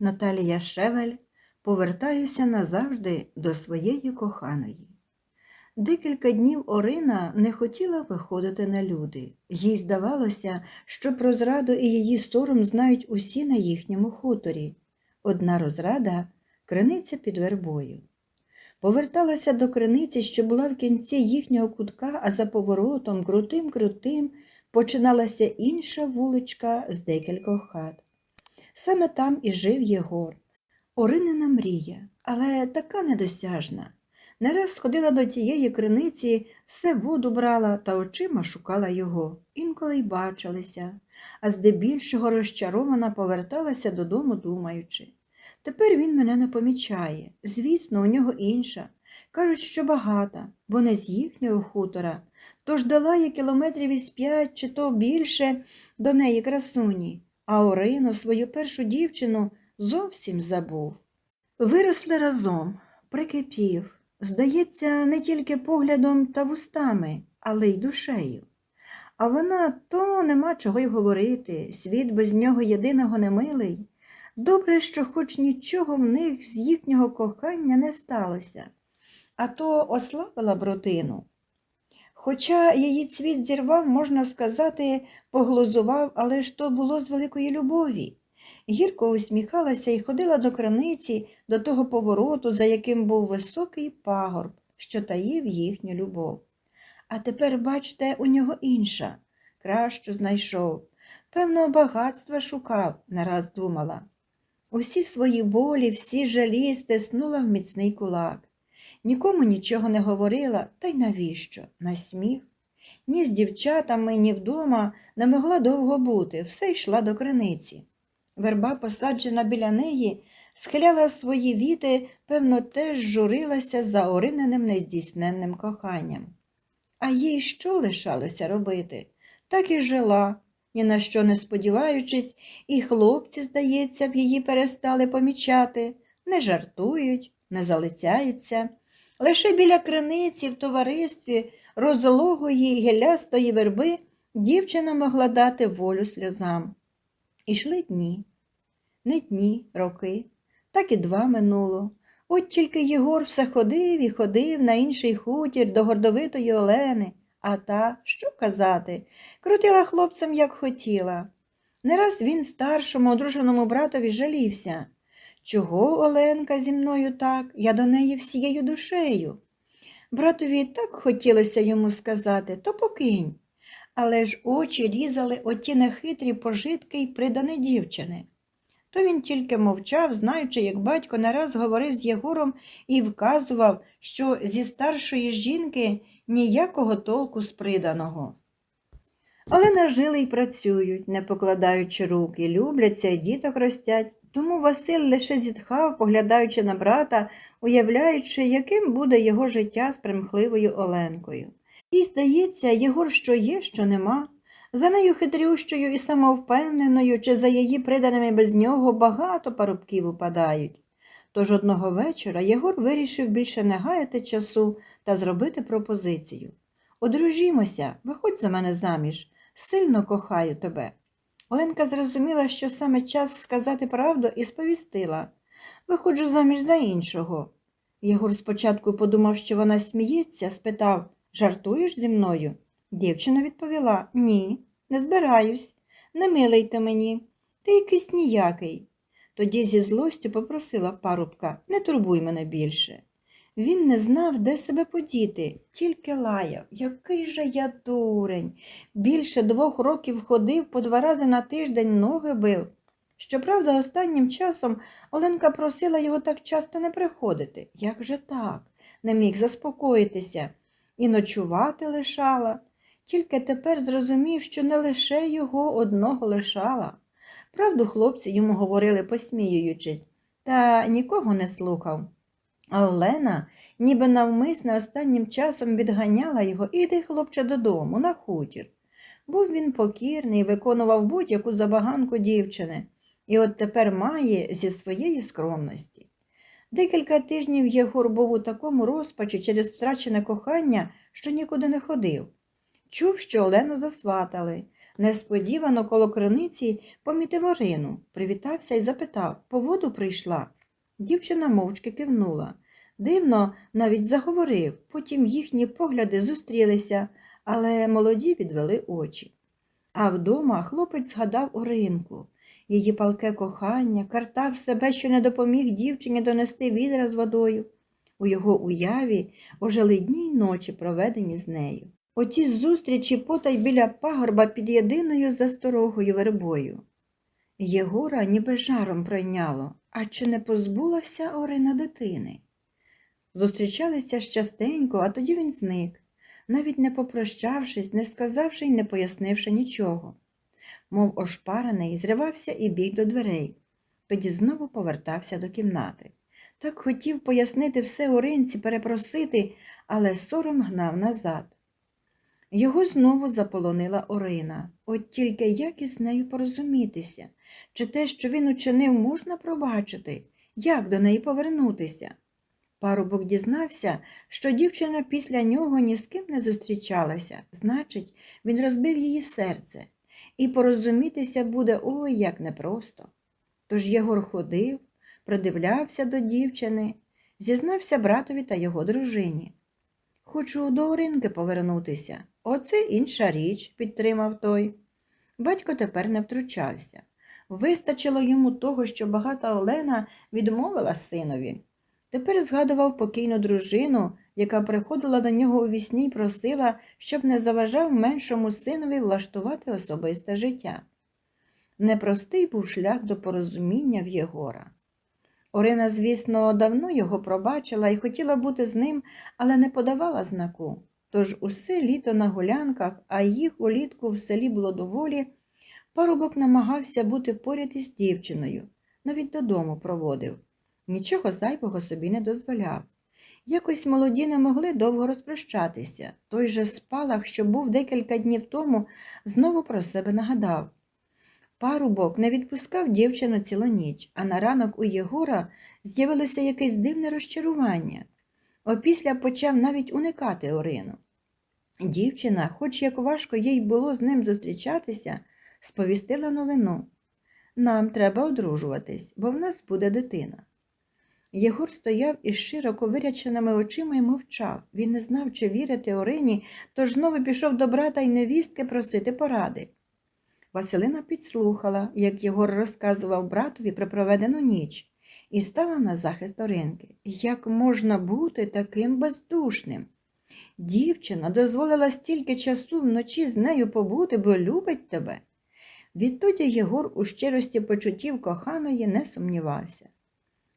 Наталія Шевель повертаюся назавжди до своєї коханої. Декілька днів Орина не хотіла виходити на люди. Їй здавалося, що про зраду і її сором знають усі на їхньому хуторі. Одна розрада криниця під вербою. Поверталася до криниці, що була в кінці їхнього кутка, а за поворотом, крутим-крутим, починалася інша вуличка з декількох хат. Саме там і жив Єгор. Оринина мрія, але така недосяжна. Не раз сходила до тієї криниці, все воду брала та очима шукала його, інколи й бачилися, а здебільшого розчарована поверталася додому, думаючи. Тепер він мене не помічає. Звісно, у нього інша. Кажуть, що багата, бо не з їхнього хутора, тож долає кілометрів із п'ять чи то більше до неї красуні, а Орину, свою першу дівчину, зовсім забув. Виросли разом, прикипів, здається, не тільки поглядом та вустами, але й душею. А вона то нема чого й говорити, світ без нього єдиного немилий. Добре, що хоч нічого в них з їхнього кохання не сталося, а то ослабила брутину. Хоча її цвіт зірвав, можна сказати, поглузував, але ж то було з великої любові. Гірко усміхалася і ходила до краниці, до того повороту, за яким був високий пагорб, що таїв їхню любов. А тепер, бачте, у нього інша, кращу знайшов. Певного багатства шукав, нараз думала. Усі свої болі, всі жалі стиснула в міцний кулак. Нікому нічого не говорила, та й навіщо? На сміх. Ні з дівчатами, ні вдома не могла довго бути, все йшла до криниці. Верба, посаджена біля неї, схиляла свої віти, певно, теж журилася за ориненим нездійсненним коханням. А їй що лишалося робити? Так і жила, ні на що не сподіваючись, і хлопці, здається, б її перестали помічати, не жартують, не залицяються. Лише біля криниці в товаристві розлогої гелястої верби дівчина могла дати волю сльозам. Ішли дні, не дні, роки, так і два минуло. От тільки Єгор все ходив і ходив на інший хутір до гордовитої Олени, а та, що казати, крутила хлопцем, як хотіла. Не раз він старшому одруженому братові жалівся. Чого Оленка зі мною так? Я до неї всією душею. Братові так хотілося йому сказати, то покинь. Але ж очі різали оті нехитрі пожитки й придане дівчини. То він тільки мовчав, знаючи, як батько не раз говорив з Єгором і вказував, що зі старшої жінки ніякого толку з приданого. Але нажили й працюють, не покладаючи рук, і любляться, і діток ростять. Тому Василь лише зітхав, поглядаючи на брата, уявляючи, яким буде його життя з примхливою Оленкою. І, здається, Єгор що є, що нема. За нею хитрющою і самовпевненою, чи за її приданими без нього багато парубків упадають. Тож одного вечора Єгор вирішив більше не гаяти часу та зробити пропозицію. Одружімося, виходь за мене заміж, сильно кохаю тебе. Оленка зрозуміла, що саме час сказати правду і сповістила виходжу заміж за іншого. Єгор спочатку подумав, що вона сміється, спитав Жартуєш зі мною? Дівчина відповіла Ні, не збираюсь, не милий ти мені, ти якийсь ніякий. Тоді зі злостю попросила парубка не турбуй мене більше. Він не знав, де себе подіти, тільки лаяв. Який же я дурень. Більше двох років ходив, по два рази на тиждень ноги бив. Щоправда, останнім часом Оленка просила його так часто не приходити. Як же так? Не міг заспокоїтися і ночувати лишала. Тільки тепер зрозумів, що не лише його одного лишала. Правду хлопці йому говорили, посміюючись, та нікого не слухав. А Олена ніби навмисне останнім часом відганяла його іди, хлопче, додому, на хутір. Був він покірний, виконував будь-яку забаганку дівчини, і от тепер має зі своєї скромності. Декілька тижнів Єгор був у такому розпачі через втрачене кохання, що нікуди не ходив. Чув, що Олену засватали. Несподівано коло криниці помітив Орину, привітався і запитав по воду прийшла. Дівчина мовчки кивнула. Дивно навіть заговорив, потім їхні погляди зустрілися, але молоді відвели очі. А вдома хлопець згадав Оринку, її палке кохання, картав себе, що не допоміг дівчині донести відра з водою. У його уяві ожили дні й ночі, проведені з нею. Оті зустрічі потай біля пагорба під єдиною засторогою вербою. Єгора ніби жаром пройняло, а чи не позбулася Орина дитини? Зустрічалися щастенько, а тоді він зник, навіть не попрощавшись, не сказавши й не пояснивши нічого. Мов ошпарений, зривався і біг до дверей, тоді знову повертався до кімнати. Так хотів пояснити все Оринці, перепросити, але сором гнав назад. Його знову заполонила Орина, от тільки як із нею порозумітися, чи те, що він учинив, можна пробачити, як до неї повернутися. Парубок дізнався, що дівчина після нього ні з ким не зустрічалася, значить, він розбив її серце, і порозумітися буде ой як непросто. Тож Єгор ходив, придивлявся до дівчини, зізнався братові та його дружині. Хочу до Оринки повернутися. Оце інша річ, підтримав той. Батько тепер не втручався. Вистачило йому того, що багата Олена відмовила синові. Тепер згадував покійну дружину, яка приходила до нього у вісні й просила, щоб не заважав меншому синові влаштувати особисте життя. Непростий був шлях до порозуміння в Єгора. Орина, звісно, давно його пробачила і хотіла бути з ним, але не подавала знаку. Тож усе літо на гулянках, а їх улітку в селі було доволі, парубок намагався бути поряд із дівчиною, навіть додому проводив. Нічого зайвого собі не дозволяв. Якось молоді не могли довго розпрощатися. Той же спалах, що був декілька днів тому, знову про себе нагадав. Парубок не відпускав дівчину цілу ніч, а на ранок у Єгора з'явилося якесь дивне розчарування. Опісля почав навіть уникати Орину. Дівчина, хоч як важко їй було з ним зустрічатися, сповістила новину. Нам треба одружуватись, бо в нас буде дитина. Єгор стояв із широко виряченими очима і мовчав. Він не знав, чи вірити Орині, тож знову пішов до брата й невістки просити поради. Василина підслухала, як Єгор розказував братові про проведену ніч, і стала на захист Оринки. Як можна бути таким бездушним? Дівчина дозволила стільки часу вночі з нею побути, бо любить тебе. Відтоді Єгор у щирості почуттів коханої не сумнівався.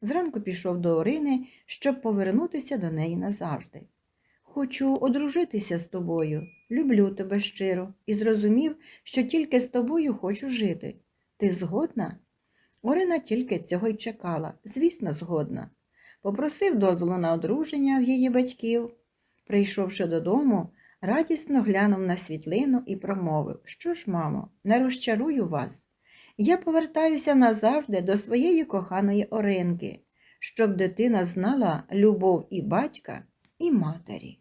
Зранку пішов до Орини, щоб повернутися до неї назавжди. Хочу одружитися з тобою, люблю тебе щиро і зрозумів, що тільки з тобою хочу жити. Ти згодна? Орина тільки цього й чекала, звісно, згодна. Попросив дозволу на одруження в її батьків. Прийшовши додому, радісно глянув на світлину і промовив Що ж, мамо, не розчарую вас. Я повертаюся назавжди до своєї коханої Оринки, щоб дитина знала любов і батька, і матері.